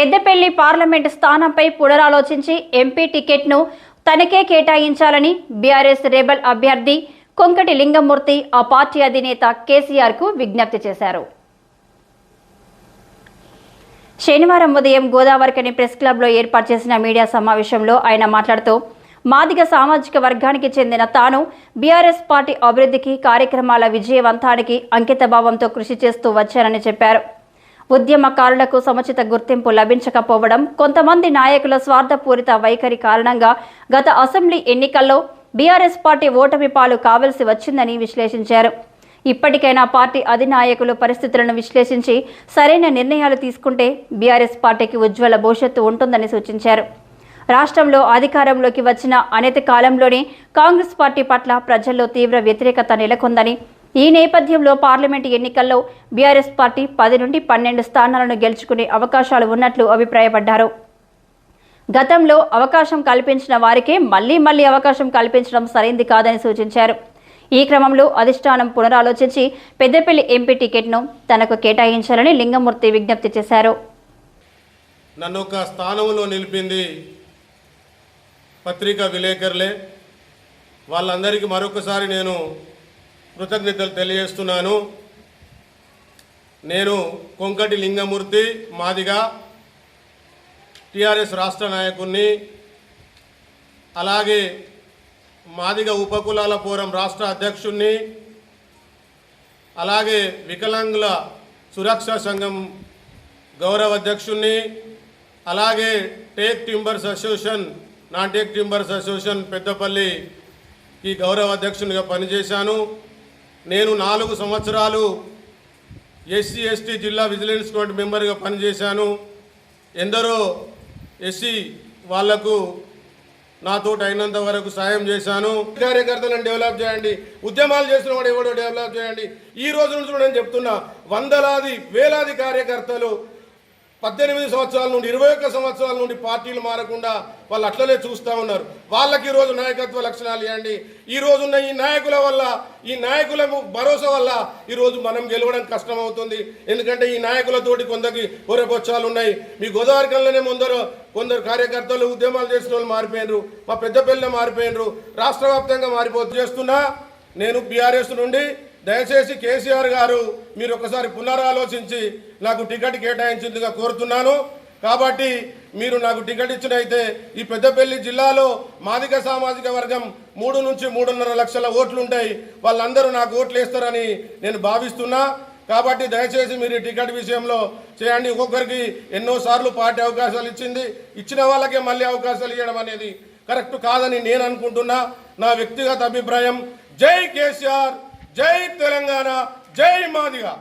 Peddapalli parliament స్థానంపై పునరాలోచించి MP టికెట్ను తనకే కేటాయించాలని బీఆర్ఎస్ రెబల్ అభ్యర్థి కొంకటి లింగమూర్తి ఆ పార్టీ అధినేత కేసీఆర్కు విజ్ఞప్తి చేశారు. శనివారం ఉదయం గోదావరికని ప్రెస్ క్లబ్లో ఏర్పాటు చేసిన మీడియా సమావేశంలో ఆయన మాట్లాడుతూ మాదిగ సామాజిక వర్గానికి చెందిన తాను బీఆర్ఎస్ పార్టీ అభివృద్ధికి కార్యక్రమాల విజయవంతానికి అంకితభావంతో కృషి చేస్తూ వచ్చానని చెప్పారు. ఉద్యమకారులకు సముచిత గుర్తింపు లభించకపోవడం కొంతమంది నాయకుల స్వార్థపూరిత వైఖరి కారణంగా గత అసెంబ్లీ ఎన్నికల్లో బీఆర్ఎస్ పార్టీ ఓటమి పాలు కావలసి వచ్చిందని విశ్లేషించారు. ఇప్పటికైనా పార్టీ అధినాయకులు పరిస్థితులను విశ్లేషించి సరైన నిర్ణయాలు తీసుకుంటే బీఆర్ఎస్ పార్టీకి ఉజ్వల భవిష్యత్తు ఉంటుందని సూచించారు. రాష్ట్రంలో అధికారంలోకి వచ్చిన అనేక కాలంలోనే కాంగ్రెస్ పార్టీ పట్ల ప్రజల్లో తీవ్ర వ్యతిరేకత నెలకొందని ఈ నేపథ్యంలో పార్లమెంట్ ఎన్నికల్లో బీఆర్ఎస్ పార్టీ పది నుండి పన్నెండు స్థానాలను గెలుచుకునే అవకాశాలు ఉన్నట్లు అభిప్రాయపడ్డారు. గతంలో అవకాశం కల్పించిన వారికే మళ్ళీ మళ్ళీ అవకాశం కల్పించడం సరైంది కాదని సూచించారు. ఈ క్రమంలో అధిష్టానం పునరాలోచించి పెద్దపల్లి ఎంపీ టికెట్ను తనకు కేటాయించాలని లింగమూర్తి విజ్ఞప్తి చేశారు. నన్ను ఒక స్థానంలో నిలిపింది పత్రికా విలేకరులే. వాళ్ళందరికీ మరొకసారి నేను కృతజ్ఞతలు తెలియజేస్తున్నాను. నేను కొంకటి లింగమూర్తి మాదిగా టిఆర్ఎస్ రాష్ట్ర నాయకుడిని అలాగే మాదిగ ఉపకులాల ఫోరం రాష్ట్ర అధ్యక్షుణ్ణి అలాగే వికలాంగుల సురక్షా సంఘం గౌరవ అధ్యక్షుణ్ణి అలాగే teak timbers association non teak timbers association Peddapalli ఈ గౌరవ అధ్యక్షునిగా పనిచేశాను. నేను నాలుగు సంవత్సరాలు ఎస్సీ ఎస్టీ జిల్లా విజిలెన్స్ కమిటీ మెంబర్గా పనిచేశాను. ఎందరో ఎస్సీ వాళ్ళకు నాతో అయినంత వరకు సాయం చేశాను. కార్యకర్తలను డెవలప్ చేయండి. ఉద్యమాలు చేసిన వాడు ఎవడో డెవలప్ చేయండి. ఈ రోజు నుంచి నేను చెప్తున్నా వందలాది వేలాది కార్యకర్తలు పద్దెనిమిది సంవత్సరాల నుండి ఇరవై ఒక్క సంవత్సరాల నుండి పార్టీలు మారకుండా వాళ్ళు అట్లనే చూస్తూ ఉన్నారు. వాళ్ళకి ఈ రోజు నాయకత్వ లక్షణాలు ఇవ్వండి ఈ రోజున్న ఈ నాయకుల వల్ల ఈ నాయకుల భరోసా వల్ల ఈరోజు మనం గెలవడం కష్టమవుతుంది. ఎందుకంటే ఈ నాయకులతోటి కొందరికి పొరపొచ్చాలు ఉన్నాయి. మీ గోదావరికంలోనే ముందరు కొందరు కార్యకర్తలు ఉద్యమాలు చేసిన వాళ్ళు మారిపోయినరు. మా పెద్దపల్లిలో మారిపోయినరు. రాష్ట్ర వ్యాప్తంగా చేస్తున్నా నేను బీఆర్ఎస్ నుండి దయచేసి కేసీఆర్ గారు మీరు ఒకసారి పునరాలోచించి నాకు టికెట్ కేటాయించిందిగా కోరుతున్నాను. కాబట్టి మీరు నాకు టికెట్ ఇచ్చినైతే ఈ పెద్దపల్లి జిల్లాలో మాదిక సామాజిక వర్గం మూడు నుంచి మూడున్నర లక్షల ఓట్లు ఉంటాయి వాళ్ళందరూ నాకు ఓట్లు వేస్తారని నేను భావిస్తున్నా. కాబట్టి దయచేసి మీరు ఈ టికెట్ విషయంలో చేయండి. ఒక్కొక్కరికి ఎన్నోసార్లు పార్టీ అవకాశాలు ఇచ్చింది. ఇచ్చిన వాళ్ళకే మళ్ళీ అవకాశాలు ఇవ్వడం అనేది కరెక్ట్ కాదని నేను అనుకుంటున్నా. నా వ్యక్తిగత అభిప్రాయం. జై కేసీఆర్! జై తెలంగాణ జై మాదిగా.